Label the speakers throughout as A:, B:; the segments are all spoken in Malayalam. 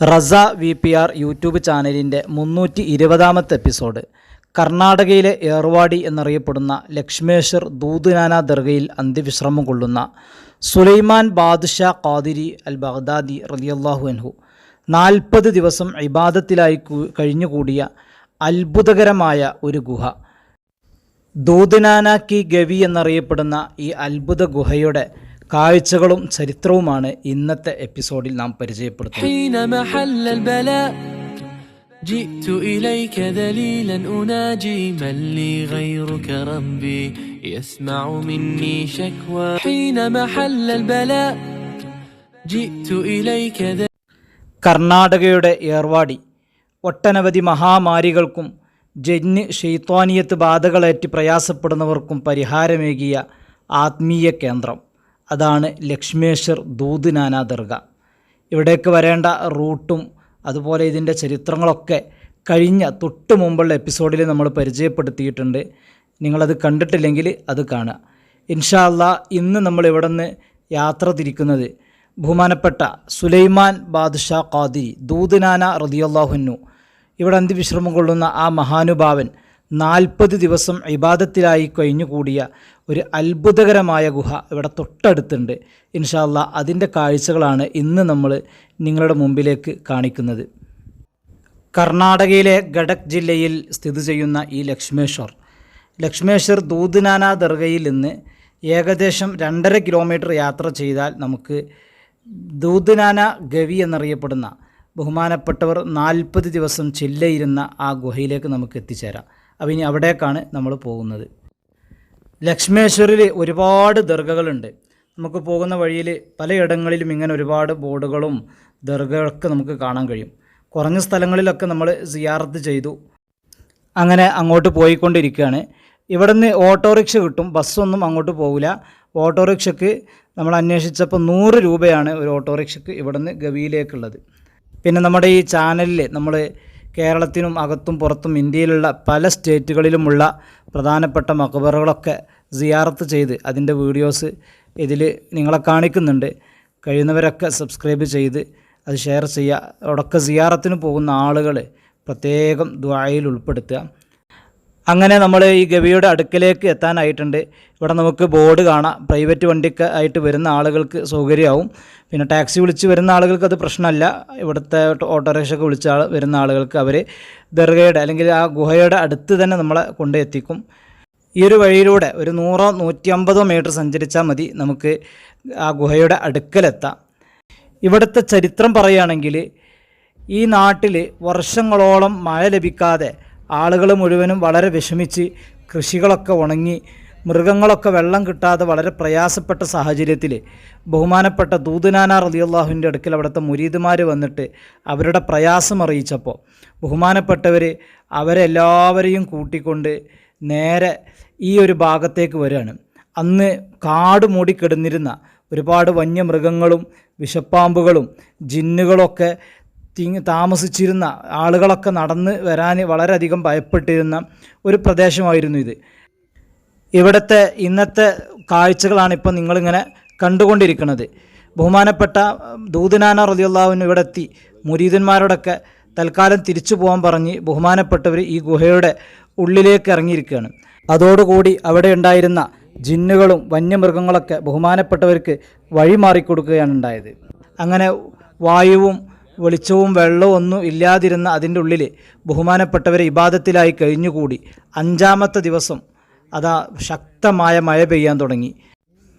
A: Reza V P R YouTube ചാനലിന്റെ മുന്നൂറ്റി ഇരുപതാമത്തെ എപ്പിസോഡ് കർണാടകയിലെ ഏർവാടി എന്നറിയപ്പെടുന്ന ലക്ഷ്മേശ്വർ ദൂദ്നാന ദർഗയിൽ അന്ത്യവിശ്രമം കൊള്ളുന്ന സുലൈമാൻ ബാദ്ഷാ ഖാദിരി അൽ ബഗ്ദാദി റലിയല്ലാഹു അൻഹു നാൽപ്പത് ദിവസം ഇബാദത്തിലായി കഴിഞ്ഞുകൂടിയ അത്ഭുതകരമായ ഒരു ഗുഹ. ദൂദ്നാന കി ഗവി എന്നറിയപ്പെടുന്ന ഈ അത്ഭുത ഗുഹയുടെ കാഴ്ചകളും ചരിത്രവുമാണ് ഇന്നത്തെ എപ്പിസോഡിൽ നാം പരിചയപ്പെടുത്തുന്നത്
B: حين محل البلاء جئت إليك ذليلا أناجي من لي غيرك ربي يسمع مني شكوى حين محل البلاء جئت إليك ذليلا
A: കർണാടകയുടെ ഏർവാടി ഒട്ടനവധി മഹാമാരികൾക്കും ജന്യ ഷെയ്ത്വാനിയത്ത് ബാധകളേറ്റ് പ്രയാസപ്പെടുന്നവർക്കും പരിഹാരമേകിയ ആത്മീയ കേന്ദ്രം അതാണ് ലക്ഷ്മേശ്വർ ദൂതുനാന ദർഗ. ഇവിടേക്ക് വരേണ്ട റൂട്ടും അതുപോലെ ഇതിന്റെ ചരിത്രങ്ങളൊക്കെ കഴിഞ്ഞ തൊട്ട് മുമ്പുള്ള എപ്പിസോഡിൽ നമ്മൾ പരിചയപ്പെടുത്തിയിട്ടുണ്ട്. നിങ്ങളത് കണ്ടിട്ടില്ലെങ്കിൽ അത് കാണുക. ഇൻഷാല്ല ഇന്ന് നമ്മൾ ഇവിടെ നിന്ന് യാത്ര തിരിക്കുന്നത് ബഹുമാനപ്പെട്ട സുലൈമാൻ ബാദ്ഷാ ഖാദിരി ദൂദനാന റതിയല്ലാഹുന്നു ഇവിടെ അന്ത്യവിശ്രമം കൊള്ളുന്ന ആ മഹാനുഭാവൻ നാൽപ്പത് ദിവസം ഇബാദത്തിലായി കഴിഞ്ഞുകൂടിയ ഒരു അത്ഭുതകരമായ ഗുഹ ഇവിടെ തൊട്ടടുത്തുണ്ട്. ഇൻഷാല്ല അതിന്റെ കാഴ്ചകളാണ് ഇന്ന് നമ്മൾ നിങ്ങളുടെ മുമ്പിലേക്ക് കാണിക്കുന്നത്. കർണാടകയിലെ ഗഡക് ജില്ലയിൽ സ്ഥിതി ചെയ്യുന്ന ഈ ലക്ഷ്മേശ്വർ. ലക്ഷ്മേശ്വർ ദൂദ്നാന ദർഗയിൽ നിന്ന് ഏകദേശം രണ്ടര കിലോമീറ്റർ യാത്ര ചെയ്താൽ നമുക്ക് ദൂദ്നാന ഗവി എന്നറിയപ്പെടുന്ന ബഹുമാനപ്പെട്ടവർ നാൽപ്പത് ദിവസം ചില്ലയിരുന്ന ആ ഗുഹയിലേക്ക് നമുക്ക് എത്തിച്ചേരാം. അപ്പം ഇനി അവിടേക്കാണ് നമ്മൾ പോകുന്നത്. ലക്ഷ്മേശ്വരിൽ ഒരുപാട് ദർഗകളുണ്ട്. നമുക്ക് പോകുന്ന വഴിയിൽ പലയിടങ്ങളിലും ഇങ്ങനെ ഒരുപാട് ബോർഡുകളും ദർഗകളൊക്കെ നമുക്ക് കാണാൻ കഴിയും. കുറഞ്ഞ സ്ഥലങ്ങളിലൊക്കെ നമ്മൾ സിയാറത്ത് ചെയ്തു. അങ്ങനെ അങ്ങോട്ട് പോയിക്കൊണ്ടിരിക്കുകയാണ്. ഇവിടെ നിന്ന് ഓട്ടോറിക്ഷ കിട്ടും. ബസ്സൊന്നും അങ്ങോട്ട് പോകില്ല ഓട്ടോറിക്ഷയ്ക്ക് നമ്മൾ അന്വേഷിച്ചപ്പോൾ നൂറ് രൂപയാണ് ഒരു ഓട്ടോറിക്ഷയ്ക്ക് ഇവിടെ നിന്ന് ഗവിയിലേക്കുള്ളത്. പിന്നെ നമ്മുടെ ഈ ചാനലിൽ നമ്മൾ കേരളത്തിനും അകത്തും പുറത്തും ഇന്ത്യയിലുള്ള പല സ്റ്റേറ്റുകളിലുമുള്ള പ്രധാനപ്പെട്ട മക്ബറുകളൊക്കെ സിയാറത്ത് ചെയ്ത് അതിന്റെ വീഡിയോസ് ഇതിൽ നിങ്ങളെ കാണിക്കുന്നുണ്ട്. കഴിയുന്നവരൊക്കെ സബ്സ്ക്രൈബ് ചെയ്ത് അത് ഷെയർ ചെയ്യുക. അവിടെയൊക്കെ സിയാറത്തിന് പോകുന്ന ആളുകൾ പ്രത്യേകം ദ്വായയിൽ ഉൾപ്പെടുത്തുക. അങ്ങനെ നമ്മൾ ഈ ഗവിയുടെ അടുക്കലേക്ക് എത്താനായിട്ടുണ്ട്. ഇവിടെ നമുക്ക് ബോർഡ് കാണാം. പ്രൈവറ്റ് വണ്ടിക്ക് ആയിട്ട് വരുന്ന ആളുകൾക്ക് സൗകര്യമാവും. പിന്നെ ടാക്സി വിളിച്ച് വരുന്ന ആളുകൾക്ക് അത് പ്രശ്നമല്ല. ഇവിടുത്തെ ഓട്ടോറിക്ഷ ഒക്കെ വിളിച്ച വരുന്ന ആളുകൾക്ക് അവർ ദർഗയുടെ അല്ലെങ്കിൽ ആ ഗുഹയുടെ അടുത്ത് തന്നെ നമ്മളെ കൊണ്ട് എത്തിക്കും. ഈ ഒരു വഴിയിലൂടെ ഒരു നൂറോ നൂറ്റി അമ്പതോ മീറ്റർ സഞ്ചരിച്ചാൽ മതി നമുക്ക് ആ ഗുഹയുടെ അടുക്കലെത്താം. ഇവിടുത്തെ ചരിത്രം പറയുകയാണെങ്കിൽ ഈ നാട്ടിൽ വർഷങ്ങളോളം മഴ ലഭിക്കാതെ ആളുകൾ മുഴുവനും വളരെ വിഷമിച്ച് കൃഷികളൊക്കെ ഉണങ്ങി മൃഗങ്ങളൊക്കെ വെള്ളം കിട്ടാതെ വളരെ പ്രയാസപ്പെട്ട സാഹചര്യത്തിൽ ബഹുമാനപ്പെട്ട ദൂതനാന റലിയുള്ളാഹുവിന്റെ അടുക്കൽ അവിടുത്തെ മുരീദുമാർ വന്നിട്ട് അവരുടെ പ്രയാസം അറിയിച്ചപ്പോൾ ബഹുമാനപ്പെട്ടവർ അവരെല്ലാവരെയും കൂട്ടിക്കൊണ്ട് നേരെ ഈ ഒരു ഭാഗത്തേക്ക് വരികയാണ്. അന്ന് കാട് മൂടിക്കിടന്നിരുന്ന ഒരുപാട് വന്യമൃഗങ്ങളും വിഷപ്പാമ്പുകളും ജിന്നുകളൊക്കെ തിങ്ങി താമസിച്ചിരുന്ന ആളുകളൊക്കെ നടന്ന് വരാൻ വളരെയധികം ഭയപ്പെട്ടിരുന്ന ഒരു പ്രദേശമായിരുന്നു ഇത്. ഇവിടുത്തെ ഇന്നത്തെ കാഴ്ചകളാണ് ഇപ്പോൾ നിങ്ങളിങ്ങനെ കണ്ടുകൊണ്ടിരിക്കുന്നത്. ബഹുമാനപ്പെട്ട ദൂതനാന റതിയുള്ളാവിന് ഇവിടെ എത്തി. മുരീദന്മാരോടൊക്കെ തൽക്കാലം തിരിച്ചു പോകാൻ പറഞ്ഞ് ബഹുമാനപ്പെട്ടവർ ഈ ഗുഹയുടെ ഉള്ളിലേക്ക് ഇറങ്ങിയിരിക്കുകയാണ്. അതോടുകൂടി അവിടെ ഉണ്ടായിരുന്ന ജിന്നുകളും വന്യമൃഗങ്ങളൊക്കെ ബഹുമാനപ്പെട്ടവർക്ക് വഴിമാറിക്കൊടുക്കുകയാണ് ഉണ്ടായത്. അങ്ങനെ വായുവും വെളിച്ചവും വെള്ളവും ഒന്നും ഇല്ലാതിരുന്ന അതിന്റെ ഉള്ളിൽ ബഹുമാനപ്പെട്ടവരെ ഇബാദത്തിലായി കഴിഞ്ഞുകൂടി. അഞ്ചാമത്തെ ദിവസം അതാ ശക്തമായ മഴ പെയ്യാൻ തുടങ്ങി.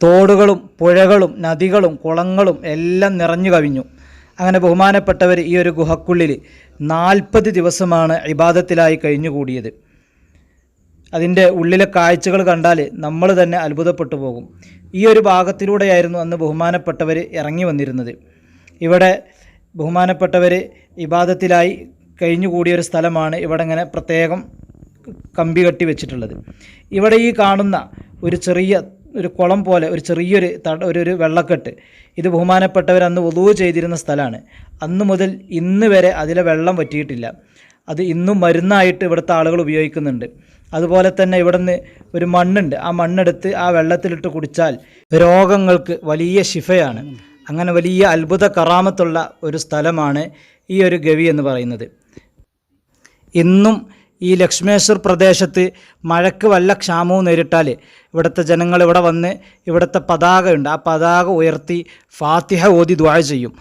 A: തോടുകളും പുഴകളും നദികളും കുളങ്ങളും എല്ലാം നിറഞ്ഞു കവിഞ്ഞു. അങ്ങനെ ബഹുമാനപ്പെട്ടവർ ഈ ഒരു ഗുഹക്കുള്ളിൽ നാൽപ്പത് ദിവസമാണ് ഇബാദത്തിലായി കഴിഞ്ഞുകൂടിയത്. അതിന്റെ ഉള്ളിലെ കാഴ്ചകൾ കണ്ടാൽ നമ്മൾ തന്നെ അത്ഭുതപ്പെട്ടു പോകും. ഈ ഒരു ഭാഗത്തിലൂടെയായിരുന്നു അന്ന് ബഹുമാനപ്പെട്ടവർ ഇറങ്ങി വന്നിരുന്നത്. ഇവിടെ ബഹുമാനപ്പെട്ടവർ ഇബാദത്തിലായി കഴിഞ്ഞുകൂടിയ ഒരു സ്ഥലമാണ് ഇവിടെ ഇങ്ങനെ പ്രത്യേകം കമ്പി കെട്ടി വെച്ചിട്ടുള്ളത്. ഇവിടെ ഈ കാണുന്ന ഒരു ചെറിയ ഒരു കുളം പോലെ ഒരു ചെറിയൊരു തട ഒരു ഒരു വെള്ളക്കെട്ട് ഇത് ബഹുമാനപ്പെട്ടവർ അന്ന് ഒതുവ് ചെയ്തിരുന്ന സ്ഥലമാണ്. അന്ന് മുതൽ ഇന്ന് വരെ അതിലെ വെള്ളം പറ്റിയിട്ടില്ല അത് ഇന്നും മരുന്നായിട്ട് ഇവിടുത്തെ ആളുകൾ ഉപയോഗിക്കുന്നുണ്ട്. അതുപോലെ തന്നെ ഇവിടുന്ന് ഒരു മണ്ണുണ്ട്. ആ മണ്ണെടുത്ത് ആ വെള്ളത്തിലിട്ട് കുടിച്ചാൽ രോഗങ്ങൾക്ക് വലിയ ശിഫയാണ്. അങ്ങനെ വലിയ അത്ഭുത കറാമത്തുള്ള ഒരു സ്ഥലമാണ് ഈ ഒരു ഗവി എന്ന് പറയുന്നത്. ഇന്നും ഈ ലക്ഷ്മേശ്വർ പ്രദേശത്ത് മഴയ്ക്ക് വല്ല ക്ഷാമവും നേരിട്ടാൽ ഇവിടുത്തെ ജനങ്ങൾ ഇവിടെ വന്ന് ഇവിടുത്തെ പതാകയുണ്ട്. ആ പതാക ഉയർത്തി ഫാത്തിഹ ഓതി ദ്വായ ചെയ്യും.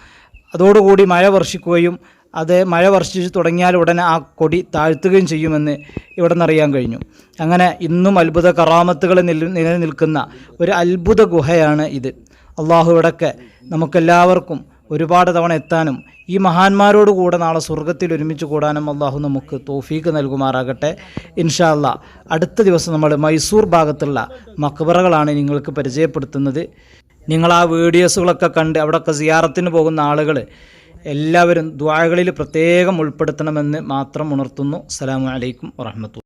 A: അതോടുകൂടി മഴ വർഷിക്കുകയും അത് മഴ വർഷിച്ച് തുടങ്ങിയാൽ ഉടനെ ആ കൊടി താഴ്ത്തുകയും ചെയ്യുമെന്ന് ഇവിടെ നിന്നറിയാൻ കഴിഞ്ഞു. അങ്ങനെ ഇന്നും അത്ഭുത കറാമത്തുകൾ നില നിലനിൽക്കുന്ന ഒരു അത്ഭുത ഗുഹയാണ് ഇത്. അള്ളാഹു ഇവിടൊക്കെ നമുക്കെല്ലാവർക്കും ഒരുപാട് തവണ എത്താനും ഈ മഹാന്മാരോട് കൂടെ നാളെ സ്വർഗത്തിൽ ഒരുമിച്ച് കൂടാനും അള്ളാഹു നമുക്ക് തോഫീക്ക് നൽകുമാറാകട്ടെ. ഇൻഷാല്ല അടുത്ത ദിവസം നമ്മൾ മൈസൂർ ഭാഗത്തുള്ള മക്ബറകളാണ് നിങ്ങൾക്ക് പരിചയപ്പെടുത്തുന്നത്. നിങ്ങൾ ആ വീഡിയോസുകളൊക്കെ കണ്ട് അവിടെയൊക്കെ സിയാറത്തിന് പോകുന്ന ആളുകൾ എല്ലാവരും ദ്വാകളിൽ പ്രത്യേകം ഉൾപ്പെടുത്തണമെന്ന് മാത്രം ഉണർത്തുന്നു. അസ്സാം അലൈക്കും വറഹ്മത്തുള്ളാഹി